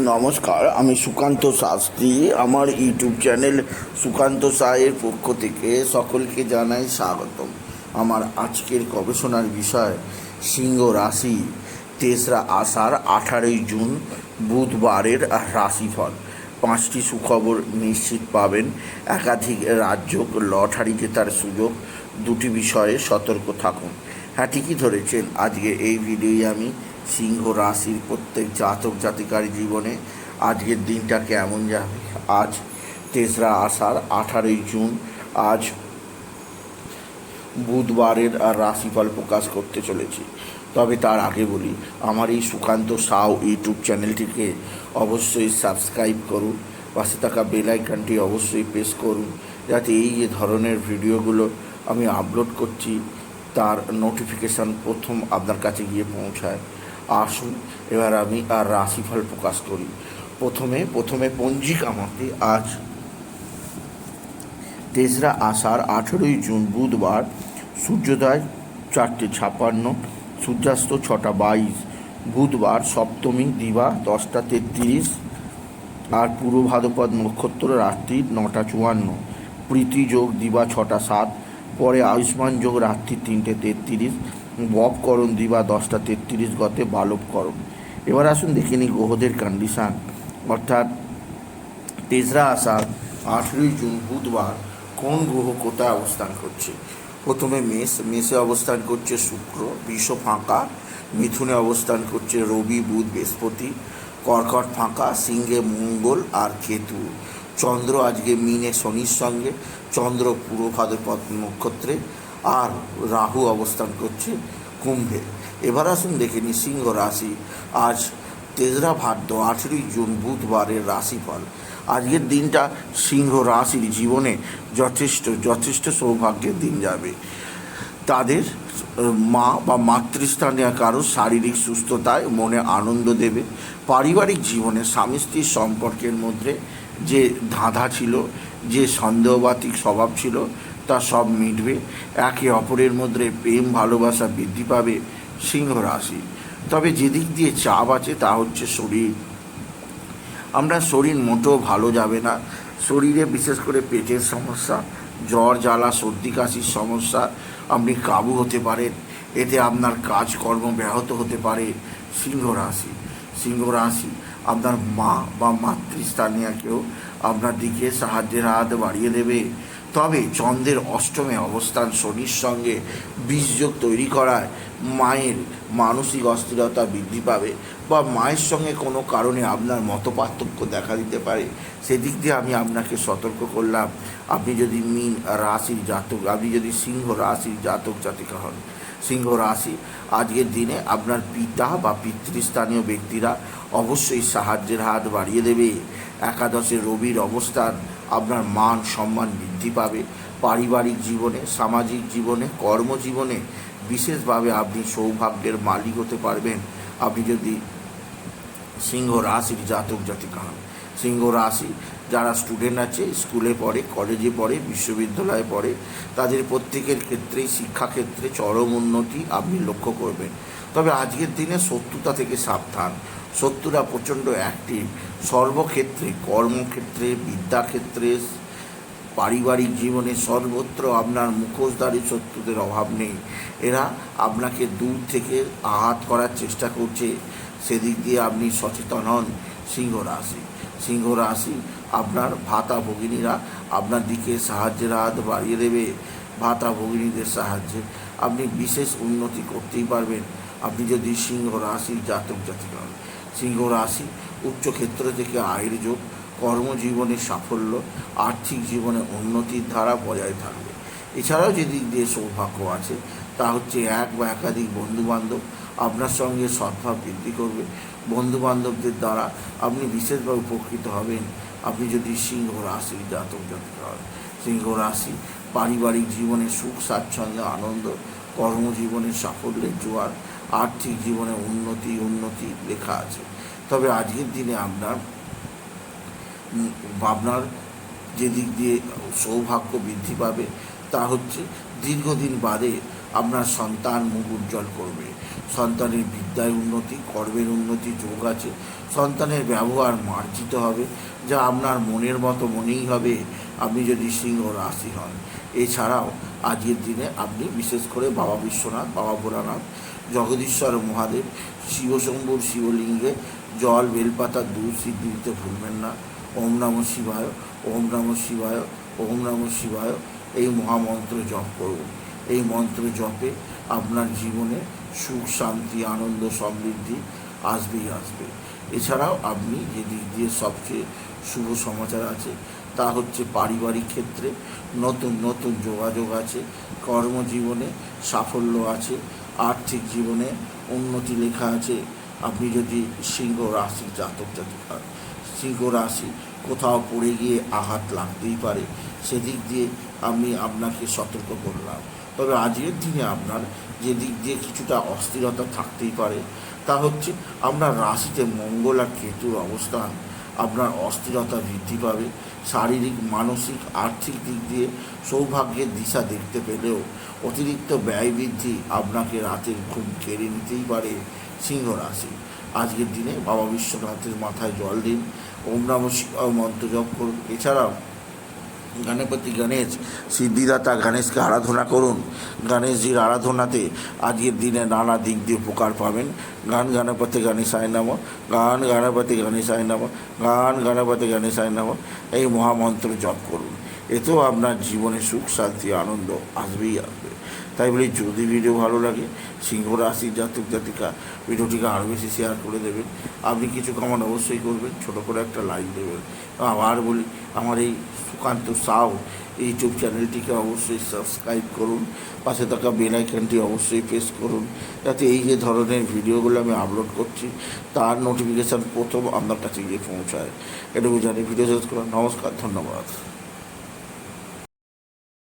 নমস্কার, আমি সুকান্ত শাস্ত্রী। আমার ইউটিউব চ্যানেল সুকান্ত সাহের পক্ষ থেকে সকলকে জানাই স্বাগতম। আমার আজকের গবেষণার বিষয়, সিংহ রাশি। তেসরা আষাঢ়, আঠারোই জুন, বুধবারের রাশিফল। পাঁচটি সুখবর নিশ্চিত পাবেন। একাধিক রাজ্য লটারি জেতার সুযোগ। দুটি বিষয়ে সতর্ক থাকুন। হ্যাঁ ঠিকই ধরেছেন। আজকে এই ভিডিওই আমি সিংহ রাশির প্রত্যেক জাতক জাতিকার জীবনে আজকের দিনটা কেমন যাবে আজ তেসরা আষাঢ়, আঠারোই জুন, আজ বুধবারের রাশিফল প্রকাশ করতে চলেছি। তবে তার আগে বলি, আমার এই সুকান্ত সাউ ইউটিউব চ্যানেলটিকে অবশ্যই সাবস্ক্রাইব করুন, পাশে থাকা বেল আইকনটি অবশ্যই প্রেস করুন, যাতে এই যে ধরনের ভিডিওগুলো আমি আপলোড করছি, তার নোটিফিকেশান প্রথম আপনার কাছে গিয়ে পৌঁছায়। আসুন, এবার আমি আর রাশিফল প্রকাশ করি। প্রথমে প্রথমে পঞ্জিকা মতে আজ তেসরা আষাঢ় আঠেরোই জুন বুধবার, সূর্যোদয় চারটে ছাপান্ন সূর্যাস্ত ছটা বাইশ, বুধবার সপ্তমী দিবা দশটা তেত্রিশ, আর পূর্ব ভাদ্রপদ নক্ষত্র রাত্রি নটা চুয়ান্ন, প্রীতি যোগ দিবা ছটা সাত, পরে আয়ুষ্মান যোগ রাত্রি তিনটে তেত্রিশ বপকরণ দিবা দশটা তেত্রিশ গতে বালবকরণ এবার আসুন দেখে নিই গ্রহদের কন্ডিশান অর্থাৎ তেসরা আষাঢ়, আঠেরোই জুন, বুধবার কোন গ্রহ কোথায় অবস্থান করছে? প্রথমে মেষ, মেষে অবস্থান করছে শুক্র বিষ ফাঁকা। মিথুনে অবস্থান করছে রবি, বুধ, বৃহস্পতি। কর্কট ফাঁকা, সিংহে মঙ্গল আর কেতু। চন্দ্র আজকে মিনে শনির সঙ্গে। চন্দ্র পূর্ব ভাদ্রপদ নক্ষত্রে। আর রাহু অবস্থান করছে কুম্ভে। এবার আসুন দেখে নি সিংহ রাশি। আজ তেসরা ভাদ্র, আঠেরোই জুন, বুধবারের রাশিফল। আজকের দিনটা সিংহ রাশির জীবনে যথেষ্ট যথেষ্ট সৌভাগ্যের দিন যাবে। তাদের মা বা মাতৃস্থানে কারও শারীরিক সুস্থতায় মনে আনন্দ দেবে। পারিবারিক জীবনে স্বামী স্ত্রীর সম্পর্কের মধ্যে যে ধাঁধা ছিল, যে সন্দেহবাতিক স্বভাব ছিল তা সব মিটবে। একে অপরের মধ্যে প্রেম, ভালোবাসা বৃদ্ধি পাবে সিংহ রাশি। তবে যেদিক দিয়ে চাপ আছে তা হচ্ছে শরীর। আমরা শরীর মোটেও ভালো যাবে না। শরীরে বিশেষ করে পেটের সমস্যা, জ্বর, জ্বালা, সর্দি, কাশির সমস্যা, আপনি কাবু হতে পারেন। এতে আপনার কাজকর্ম ব্যাহত হতে পারে সিংহ রাশি। সিংহ রাশি, আপনার মা বা মাতৃস্থানীয় কেউ আপনার দিকে সাহায্যের হাত বাড়িয়ে দেবে। তবে চন্দ্রের অষ্টমে অবস্থান শনির সঙ্গে বীজযোগ তৈরি করায় মায়ের মানসিক অস্থিরতা বৃদ্ধি পাবে বা মায়ের সঙ্গে কোনো কারণে আপনার মত পার্থক্য দেখা দিতে পারে, সেদিক দিয়ে আমি আপনাকে সতর্ক করলাম। আপনি যদি মিন রাশির জাতক, আপনি যদি সিংহ রাশির জাতক, জাতিকা হন, সিংহ রাশি, আজকের দিনে আপনার পিতা বা পিতৃস্থানীয় ব্যক্তিরা অবশ্যই সাহায্যের হাত বাড়িয়ে দেবে। একাদশে রবির অবস্থান আপনার মান, সম্মান বৃদ্ধি পাবে। পারিবারিক জীবনে, সামাজিক জীবনে, কর্মজীবনে বিশেষভাবে আপনি সৌভাগ্যের মালিক হতে পারবেন। আপনি যদি সিংহ রাশির জাতক জাতিকা হন, সিংহ রাশি যারা স্টুডেন্ট আছে স্কুলে পড়ে কলেজে পড়ে, বিশ্ববিদ্যালয়ে পড়ে, তাদের প্রত্যেকের ক্ষেত্রেই শিক্ষাক্ষেত্রে চরম উন্নতি আপনি লক্ষ্য করবেন। তবে আজকের দিনে শত্রুতা থেকে সাবধান। শত্রুরা প্রচণ্ড অ্যাক্টিভ সর্বক্ষেত্রে, কর্মক্ষেত্রে, বিদ্যাক্ষেত্রে, পারিবারিক জীবনে সর্বত্র আপনার মুখোশধারী শত্রুদের অভাব নেই। এরা আপনাকে দূর থেকে আঘাত করার চেষ্টা করছে। সেদিক দিয়ে আপনি সচেতন হন সিংহ রাশি। সিংহ রাশি আপনার ভাতা ভগিনীরা আপনার দিকে সাহায্যের হাত বাড়িয়ে দেবে। ভাতা ভগিনীদের সাহায্যে আপনি বিশেষ উন্নতি করতেই পারবেন। আপনি যদি সিংহ রাশির জাতক জাতিক হন সিংহ রাশি উচ্চক্ষেত্র থেকে আয়ের যোগ, কর্মজীবনে সাফল্য, আর্থিক জীবনে উন্নতির ধারা বজায় থাকবে। এছাড়াও যে দিক দিয়ে সৌভাগ্য আছে, তা হচ্ছে এক বা একাধিক বন্ধুবান্ধব আপনার সঙ্গে সদ্ভাব বৃদ্ধি করবে। বন্ধুবান্ধবদের দ্বারা আপনি বিশেষভাবে উপকৃত হবেন। আপনি যদি সিংহ রাশির জাতক জাতিক হন, সিংহ রাশি পারিবারিক জীবনে সুখ, স্বাচ্ছন্দ্য, আনন্দ কর্মজীবনে সাফল্যের জোয়ার, আর্থিক জীবনে উন্নতি উন্নতি লেখা আছে। তবে আজকের দিনে আপনার আপনার যে দিক দিয়ে সৌভাগ্য বৃদ্ধি পাবে, তা হচ্ছে দীর্ঘদিন বাদে আপনার সন্তান মুখ উজ্জ্বল করবে। সন্তানের বিদ্যায় উন্নতি, কর্মের উন্নতি যোগ আছে। সন্তানের ব্যবহার মার্জিত হবে, যা আপনার মনের মতো মনেই হবে। আপনি যদি সিংহ রাশি হন, এছাড়াও আজকের দিনে আপনি বিশেষ করে বাবা বিশ্বনাথ, বাবা ভোলানাথ, জগদীশ্বর মহাদেব, শিবশম্ভুর শিবলিঙ্গে জল, বেলপাতা, দুধ সিদ্ধি দিতে ভুলবেন না। ওম নম শিবায়, ওম নম শিবায়, ওম নম শিবায় এই মহামন্ত্র জপ করুন। এই মন্ত্র জপে আপনার জীবনে সুখ, শান্তি, আনন্দ, সমৃদ্ধি আসবেই আসবে। এছাড়াও আপনি যে দিক দিয়ে সবচেয়ে শুভ সমাচার আছে তা হচ্ছে পারিবারিক ক্ষেত্রে নতুন নতুন যোগাযোগ আছে, কর্মজীবনে সাফল্য আছে, আর্থিক জীবনে উন্নতি লেখা আছে। আপনি যদি সিংহ রাশি জাতক জাতিকা সিংহ রাশি কোথাও পড়ে গিয়ে আঘাত লাগতেই পারে, সেদিক দিয়ে আমি আপনাকে সতর্ক করলাম। তবে আজকের দিনে আপনার যে দিক দিয়ে কিছুটা অস্থিরতা থাকতেই পারে, তা হচ্ছে আপনার রাশিতে মঙ্গল আর কেতুর অবস্থান। আপনার অস্থিরতা বৃদ্ধি পাবে। শারীরিক, মানসিক, আর্থিক দিক দিয়ে সৌভাগ্যের দিশা দেখতে পেলেও অতিরিক্ত ব্যয় বৃদ্ধি আপনাকে রাতের ঘুম কেড়ে নিতেই পারে সিংহ রাশি আজকের দিনে বাবা বিশ্বনাথের মাথায় জল দিন। ওম নম মন্ত্র জপ করুন। এছাড়াও গণপতি গণেশ, সিদ্ধিদাতা গণেশকে আরাধনা করুন। গণেশজির আরাধনাতে আজকের দিনে নানা দিক দিয়ে উপকার পাবেন। গান গণপতি গণেশায় নাম। গান গণপতি গণেশায় নাম। গান গণপতি গণেশায় নাম। এই মহামন্ত্র জপ করুন। এতেও আপনার জীবনে সুখ, শান্তি, আনন্দ আসবেই আসবে। তাই বলি যদি ভিডিও ভালো লাগে, সিংহ রাশি, জাতক, জাতিকা, ভিডিওটিকে আরও বেশি শেয়ার করে দেবেন। আপনি কিছু কামান অবশ্যই করবেন, ছোটো করে একটা লাইক দেবেন। আবার বলি, আমার এই সুকান্ত সাউ ইউটিউব চ্যানেলটিকে অবশ্যই সাবস্ক্রাইব করুন, পাশে থাকা বেল আইকনটি অবশ্যই প্রেস করুন, যাতে এই যে ধরনের ভিডিওগুলো আমি আপলোড করছি, তার নোটিফিকেশান প্রথম আপনার কাছে গিয়ে পৌঁছায়। এটুকু জানি ভিডিও শেষ করুন নমস্কার, ধন্যবাদ।